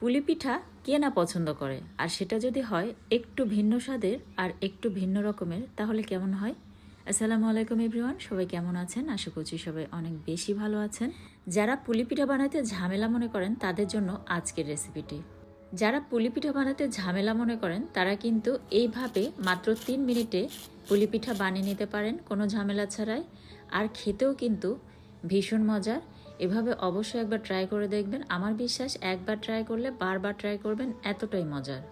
পুলি পিঠা কে না পছন্দ করে? আর সেটা যদি হয় একটু ভিন্ন স্বাদের আর একটু ভিন্ন রকমের, তাহলে কেমন হয়? আসসালামু আলাইকুম এভরিওয়ান, সবাই কেমন আছেন? আশা করছি সবাই অনেক বেশি ভালো আছেন। যারা পুলি পিঠা বানাতে ঝামেলা মনে করেন, তাদের জন্য আজকের রেসিপিটি। যারা পুলি পিঠা বানাতে ঝামেলা মনে করেন, তারা কিন্তু এইভাবে মাত্র তিন মিনিটে পুলি পিঠা বানিয়ে নিতে পারেন, কোনো ঝামেলা ছাড়াই। আর খেতেও কিন্তু ভীষণ মজার। এভাবে অবশ্যই একবার ট্রাই করে দেখবেন। আমার বিশ্বাস একবার ট্রাই করলে বারবার ট্রাই করবেন এতটাই মজার।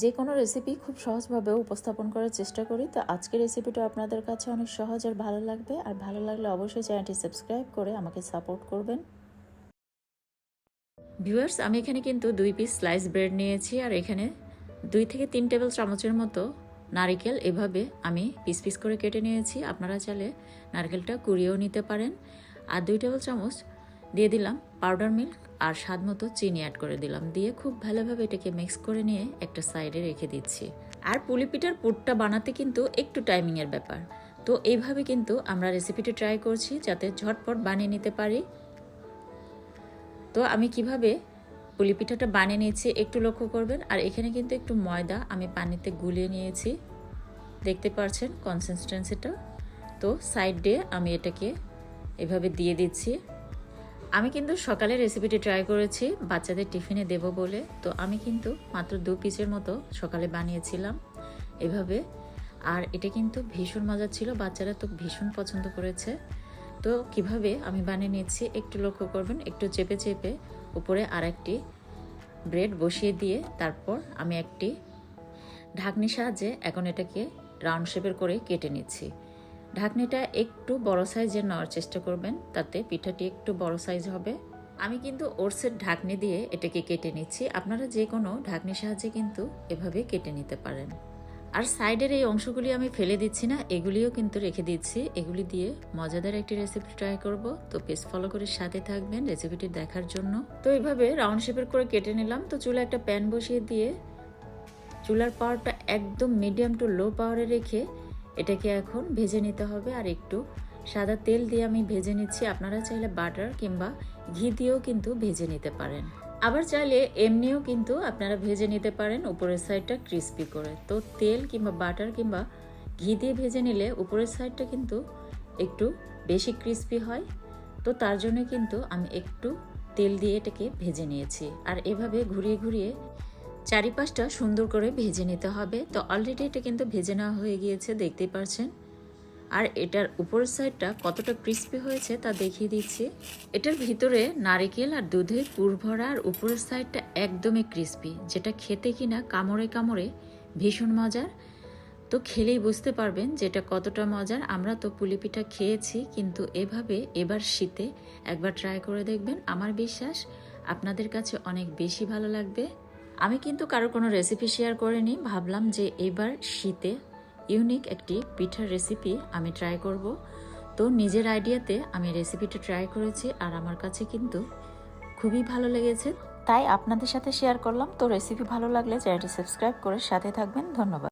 যে কোনো রেসিপি খুব সহজভাবে উপস্থাপন করার চেষ্টা করি। তো আজকের রেসিপিটা আপনাদের কাছে অনেক সহজ আর ভালো লাগবে। আর ভালো লাগলে অবশ্যই চ্যানেলটি সাবস্ক্রাইব করে আমাকে সাপোর্ট করবেন। ভিউয়ার্স আমি এখানে কিন্তু দুই পিস স্লাইস ব্রেড নিয়েছি। আর এখানে দুই থেকে তিন টেবিল চামচের মতো নারিকেল এভাবে আমি পিস পিস করে কেটে নিয়েছি। আপনারা চাইলে নারকেলটা কুড়িয়েও নিতে পারেন। আর দুই টেবিল চামচ দিয়ে দিলাম পাউডার মিল্ক আর স্বাদ মতো চিনি অ্যাড করে দিলাম। দিয়ে খুব ভালোভাবে এটাকে মিক্স করে নিয়ে একটা সাইডে রেখে দিচ্ছি। আর পুলি পিঠার পুরটা বানাতে কিন্তু একটু টাইমিংয়ের ব্যাপার। তো এইভাবে কিন্তু আমরা রেসিপিটি ট্রাই করছি যাতে ঝটপট বানিয়ে নিতে পারি। তো আমি কীভাবে পুলি পিঠাটা বানিয়ে নিয়েছি একটু লক্ষ্য করবেন। আর এখানে কিন্তু একটু ময়দা আমি পানিতে গুলিয়ে নিয়েছি। দেখতে পাচ্ছেন কনসিস্টেন্সিটা তো সাইড দিয়ে আমি এটাকে এভাবে দিয়ে দিচ্ছি। আমি কিন্তু সকালে রেসিপিটি ট্রাই করেছি, বাচ্চাদের টিফিনে দেব বলে। তো আমি কিন্তু মাত্র দু পিসের মতো সকালে বানিয়েছিলাম এভাবে। আর এটা কিন্তু ভীষণ মজা ছিল, বাচ্চারা তো ভীষণ পছন্দ করেছে। তো কীভাবে আমি বানিয়ে নিচ্ছি একটু লক্ষ্য করবেন, একটু চেপে চেপে উপরে আর একটি ব্রেড বসিয়ে দিয়ে তারপর আমি একটি ঢাকনির সাহায্যে এখন এটাকে রাউন্ড শেপের করে কেটে নিচ্ছি। ঢাকনিটা একটু বড় সাইজের নেওয়ার চেষ্টা করবেন, তাতে পিঠাটি একটু বড় সাইজ হবে। আমি কিন্তু ওটসের ঢাকনি দিয়ে এটাকে কেটে নিচ্ছি। আপনারা যে কোনো ঢাকনির সাহায্যে কিন্তু এভাবে কেটে নিতে পারেন। আর সাইডের এই অংশগুলি আমি ফেলে দিচ্ছি না, এগুলিও কিন্তু রেখে দিচ্ছি। এগুলি দিয়ে মজাদার একটি রেসিপি ট্রাই করব। তো পেজ ফলো করে সাথে থাকবেন রেসিপিটি দেখার জন্য। তো এইভাবে রাউন্ড শেপের করে কেটে নিলাম। তো চুলা একটা প্যান বসিয়ে দিয়ে, চুলার পাওয়ারটা একদম মিডিয়াম টু লো পাওয়ারে রেখে এটাকে এখন ভেজে নিতে হবে আর একটু সাদা তেল দিয়ে আমি ভেজে নিচ্ছি। আপনারা চাইলে বাটার কিংবা ঘি দিয়েও কিন্তু ভেজে নিতে পারেন। আবার চাইলে এমনিও কিন্তু আপনারা ভেজে নিতে পারেন উপরের সাইডটা ক্রিস্পি করে। তো তেল কিংবা বাটার কিংবা ঘি দিয়ে ভেজে নিলে উপরের সাইডটা কিন্তু একটু বেশি ক্রিস্পি হয়। তো তার জন্য কিন্তু আমি একটু তেল দিয়ে এটাকে ভেজে নিয়েছি। আর এভাবে ঘুরিয়ে ঘুরিয়ে চারিপাশটা সুন্দর করে ভেজে নিতে হবে। তো অলরেডি এটা কিন্তু ভেজে নেওয়া হয়ে গিয়েছে, দেখতেই পারছেন। আর এটার উপরের সাইডটা কতটা ক্রিস্পি হয়েছে তা দেখিয়ে দিচ্ছি। এটার ভিতরে নারিকেল আর দুধের পুর ভরা আর উপরের সাইডটা একদমই ক্রিস্পি যেটা খেতে কিনা কামড়ে কামড়ে ভীষণ মজার। তো খেলেই বুঝতে পারবেন যেটা কতটা মজার। আমরা তো পুলি পিঠা খেয়েছি, কিন্তু এভাবে এবার শীতে একবার ট্রাই করে দেখবেন। আমার বিশ্বাস আপনাদের কাছে অনেক বেশি ভালো লাগবে। আমি কিন্তু কারও কোনো রেসিপি শেয়ার করিনি। ভাবলাম যে এবার শীতে ইউনিক একটি পিঠার রেসিপি আমি ট্রাই করব। তো নিজের আইডিয়াতে আমি রেসিপিটা ট্রাই করেছি আর আমার কাছে কিন্তু খুবই ভালো লেগেছে। তাই আপনাদের সাথে শেয়ার করলাম। তো রেসিপি ভালো লাগলে চ্যানেলটি সাবস্ক্রাইব করে সাথে থাকবেন। ধন্যবাদ।